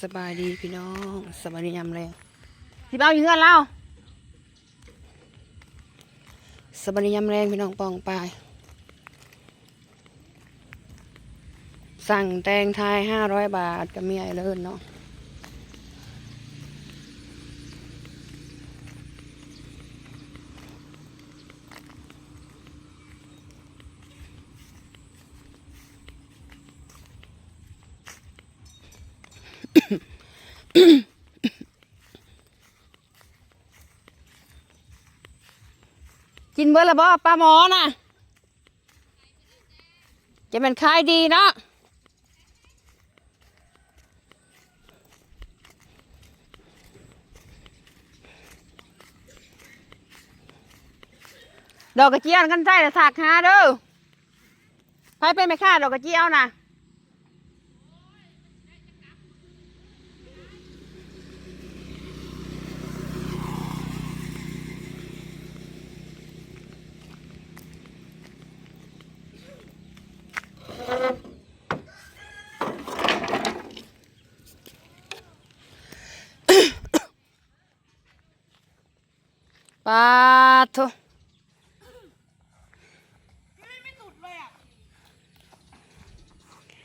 สบายดีพี่น้องสบายดียำแรงที่เบ้าอยู่เงื่อนเราสบายดียำแรงพี่น้องปองปายสั่งแตงไทยห้าร้อยบาทก็มีไอเลิศเนาะ กินเบอร์ละบ่ปลาหมอน่ะ จะเป็นขายดีเนาะดอกกระเจียวกันใช่แต่ถักหาเด้อใครเป็นไม่ค่าดอกกระเจียวน่ะ ปาโท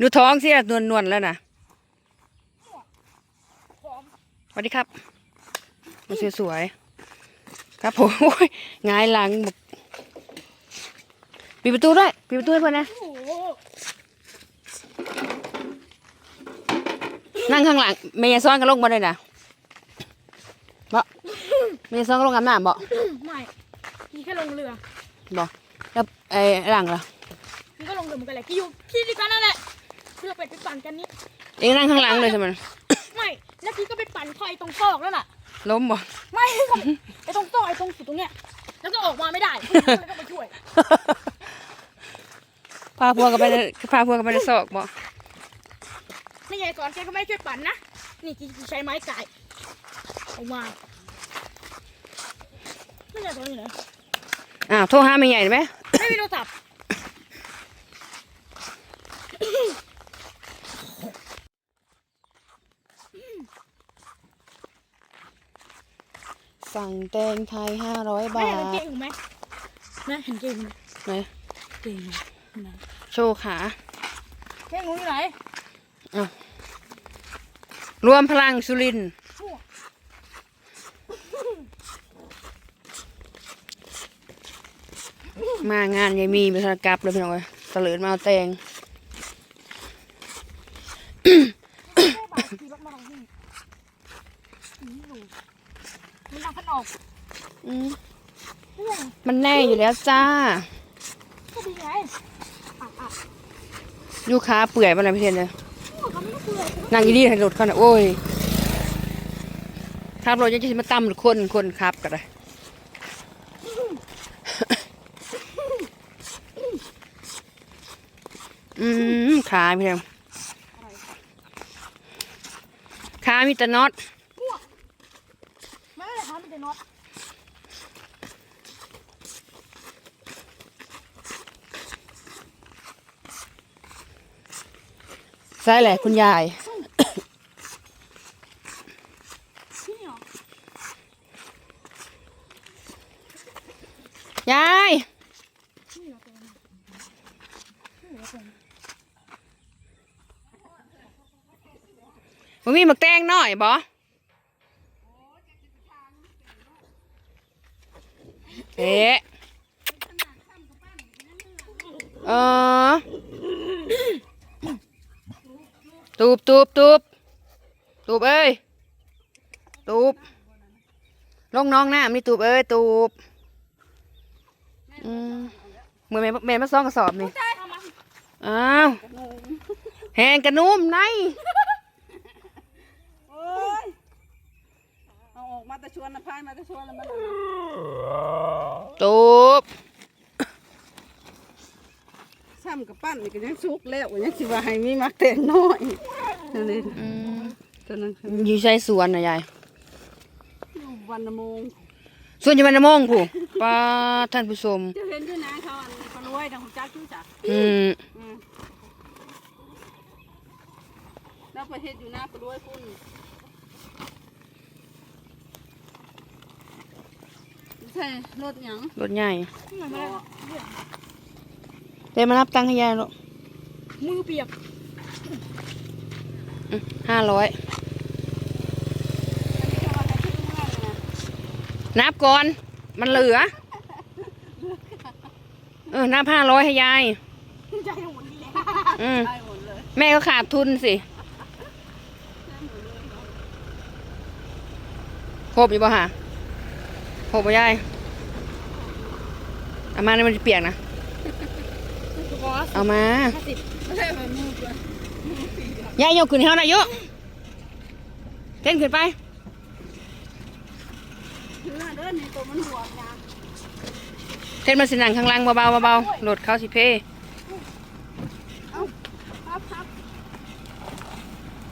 ดูท้องสินวลนวลๆแล้วนะสวัสดีครับมาสวยๆครับผมโอ้ยหงายหลังบอกปิดประตูด้วยปิดประตูให้เพื่อนนะโอ้โหนั่งข้างหลังเมย์ซ้อนกันลงมาเลยนะบ่ เมย์ซ้อนกันลงกันน้ำบ่ไม่พี่แค่ลงเรือบ่แล้วไอ้หลังล่ะพี่ก็ลงเรือเหมือนกันแหละพี่อยู่ที่เดียวกันนั่นแหละเพื่อไปไปปั่นกันนี้เองนั่งข้างหลังเลยใช่ไหมไม่แล้วพี่ก็ไปปั่นคอยตรงซอกแล้วน่ะล้มบ่ไม่ก็ไอ้ตรงซอกไอ้ตรงสุดตรงเนี้ยแล้วก็ออกมาไม่ได้พี่ก็เลยต้องไปช่วยพาพวกกันไปในพาพวกกันไปในซอกบ่นี่ไงก่อนแกก็ไม่ช่วยปั่นนะนี่จีใช้ไม้ไก่ออกมา ไม่ใช่ตรงนี้นะอ้าวโทรหาไม่ใหญ่ไหมไม่มีโทรศัพท์สั่งแตงไทยห้าร้อยไม่บาเห็นกางเกทงหนูไหมนะเห็นเกงไหมไหนเกงหนูไหนโชว์ขาเกงหนูอยู่ไหนรวมพลังสุรินทร์ มางานยายมีไปทรกลับเลยพี่น้องเอ้ยตะเลิดมาแตงบาทงมันดังพันออกอืมมันแน่อยู่แล้วจ้าก็ดีไงลูกค้าเปื่อยมาเลยพี่เทนเลยโอ้เขาไม่ต้องยนั่งอยี่ดีให้รถเขาน่ะโอ้ยขับรถยังจะมาตั้มหรือคนคนขับก็ได้ อืมขาพี่เทนขามีแต่น็อตไม่ได้ทำมันจะน็อตใช่แหละคุณยาย นี่เหรอยาย นี่เหรอตัวนี้นี่เหรอตัวนี้ มันมีหมักแตงหน่อยบอเอ๊ะเออตูบตูบตูบตูบเอ้ยตูบลงน้องน้ำนี่ตูบเอ้ยตูบอืมเหมือนแม่แม่มาซ่องกระสอบนี่อ้าวแหงกระนุ่มใน โอ้ย เอาออกมา แต่ชวนนะพายมาแต่ชวนแล้วมันตูบซ้ำกับปั้นนี่ก็ยังสุกแล้วยังสิว่าให้มีมักแต่งน้อยนั่นเองอืมตอนนั้นคืออยู่ใช้สวนนะยาย อยู่วันละโมงส่วนจะเป็นน้ำมงผู้ป้าท่านผู้ชม จะเห็นด้วยนะเขาอันเขารวยทางของจักรชื่อจ้ะอืม อืมแล้วประเทศอยู่หน้าก็ด้วยพุ่น ใช่รถหยังรถใหญ่หน่อยมาแล้วเดี๋ยวมานับตังค์ให้ยายลูกมือเปียกห้าร้อยอันนี้จะว่าอะไรที่ข้างล่างนะนับก่อน มันเหลือ เออนับห้าร้อยให้ยายใจหมุนดีเลยอืมได้หมดเลยแม่ก็ขาดทุนสิครบอยู่ป่ะฮะ ครบป่ะยายเอามาเนี่ยมันจะเปียกนะบอสเอามาห้าสิบไม่ใช่แบบมือเปล่ายายยกขึ้นให้เขาหน่อยยกเต้นขึ้นไปคือหน้าเดินในตัวมันหัวนะเต้นมาสิหนังข้างล่างเบาๆเบาๆโหลดเข้าสิเพ่เอ้าพับพับ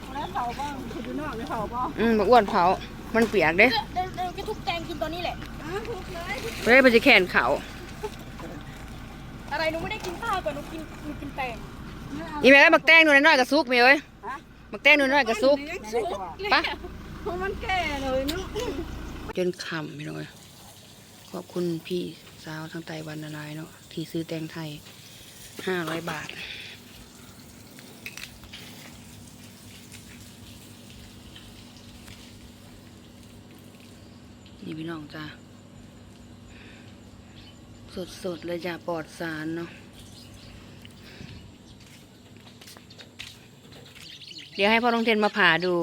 เอาแล้วเผาบ้างคุณดูนอกในเผาบ้างอืมบักอ้วนเผา มันเปียกเด้เดี๋ยวเดี๋ยวเดี๋ยวก็ทุบแตงกินตอนนี้แหละ อ้าวทุกเลยเฮ้ยมันจะแขนเขา อะไรหนูไม่ได้กินข้าวก่อนหนูกินหนูกินแตงอีแม่ก็บักแตงหนูน้อยๆกับซุกมีเอ้ยฮะบักแตงหนูน้อยๆกับซุกยังสุกปะเพราะมันแก่เลยเนาะจนคำพี่น้อยขอบคุณพี่สาวทางไต้หวันนาลายเนาะที่ซื้อแตงไทยห้าร้อยบาทนี่พี่น้องจ้า สดๆเลยจ้าปลอดสารเนาะเดี๋ยวให้พ่อลงเทนมาผ่าดู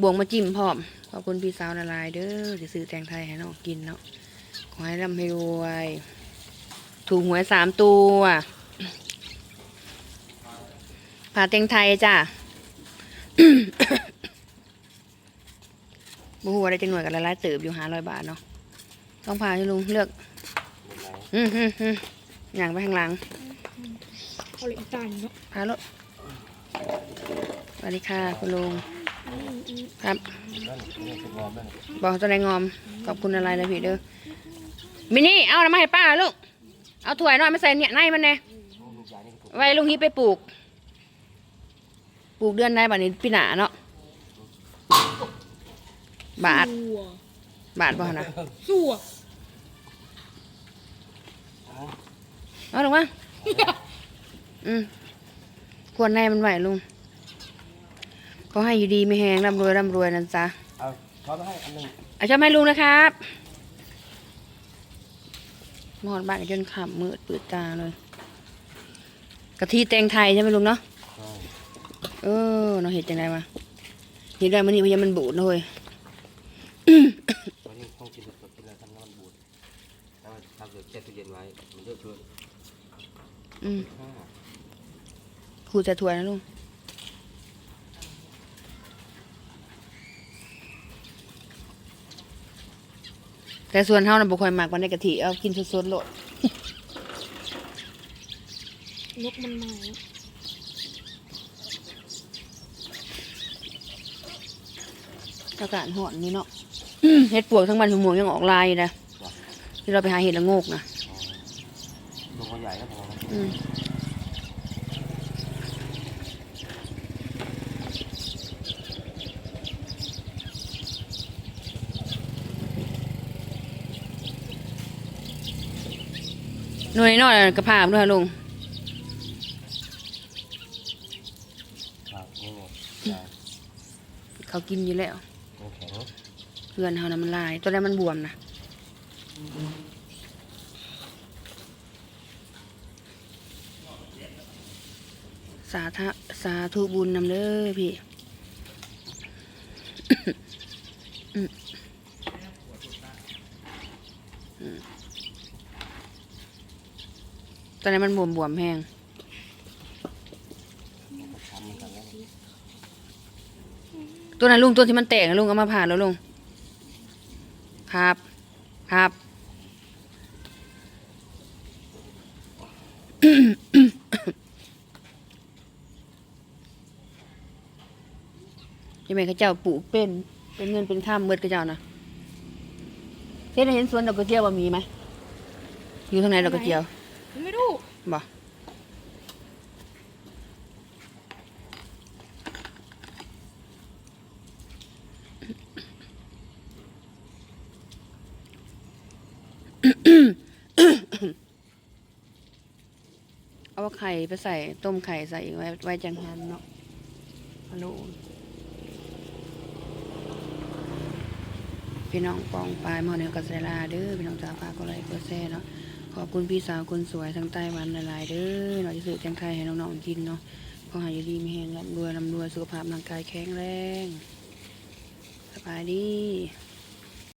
บวงมาจิ้มพร้อม ขอบคุณพี่สาวละลายเด้อจะซื้อแตงไทยให้น้องกินเนาะ ขอให้ร่ำให้รวย ถูกหวยสามตัว ผ่าแตงไทยจ้าบูหัวได้จังหน่วยกับละลายเติบอยู่หาร้อยบาทเนาะ ต้องพาให้ลุงเลือก อืมอืมอืมอย่างไปข้างหลังเอาเลยอีกตายเนาะพารถสวัสดีค่ะคุณลุง ครับ บอกตัวไหนงอม ขอบคุณอะไรเลยพี่เด้อ มินี่ เอาน้ำมาให้ป้าลูก เอาถ้วยหน่อยมาใส่เนี่ยในมันแน่ไว้ลุงนี้ไปปลูก ปลูกเดือนไหนบัดนี้ปีหนาเนาะ บาทสัวบาทบ่นะสัว เอาลงมาอืมควรในมันไหวลุงเขาให้อยู่ดีไม่แหงร่ำรวยร่ำรวยนั่นจ้ะเอาช้อนมาให้อันหนึ่งเอาชอบให้ลุงนะครับมอดบ้านจนขับมืดปืดตาเลยกะทิแตงไทยใช่ไหมลุงเนาะใช่เออเราเห็ดจังไงมาเห็ดได้มันนี่มันยังมันบูดเลย วันนี้ต้องกินสดๆกินอะไรทำน้ำมันบูดถ้าถ้าเกิดแช่ตู้เย็นไว้ มันเยอะเกิน อืมห้าขูดจะถวยนะลุงแต่ส่วนเฮาน่ะบ่ค่อยมักวันได้กะทิเอากินสดๆโลดนกมันมาอากาศหอนนี่เนาะเห็ดปวกทั้งมันหมวงยังออกลายอยู่นะที่เราไปหาเห็ดละโงกนะลูกเขาใหญ่ก็พออืม หน่วยน้อยกระพาบด้วยลุงครับนี่ไงใช่เขากินอยู่แล้วน้ำแข็งเพื่อนเขานะมันลาย ตัวแรกมันบวมนะ สาธะสาธุบุญนำเด้อพี่ตอนนี้มันบวมบวมแห้งทำเหมือนกันแล้วตัวนั้นลุงตัวที่มันแตกนะลุงเอามาผ่านแล้วลุงครับ ครับ ม่ขเจ้าปลูกเป็น เป็นเงินเป็นข้ามเมื่อขเจ้านะเห็นเห็นสวนดอกกระเจียวว่ามีไหมอยู่ทางไหนดอกกระเจียว ไม่รู้บ่เอาไข่ไปใส่ต้มไข่ใส่ไว้ไว้จังหันเนาะฮัลโหล พี่น้องปองปลายหมอเนียกัสลาเด้อพี่น้องจ๋าฝากกดไลค์กดแซ่เนาะขอบคุณพี่สาวคนสวยทั้งไต้หวันหลายๆเด้อเนาะสื่อแตงไทยให้น้องๆกินเนาะขอหายดีมีแรงร่ำรวยร่ำรวยสุขภาพร่างกายแข็งแรงสบายดี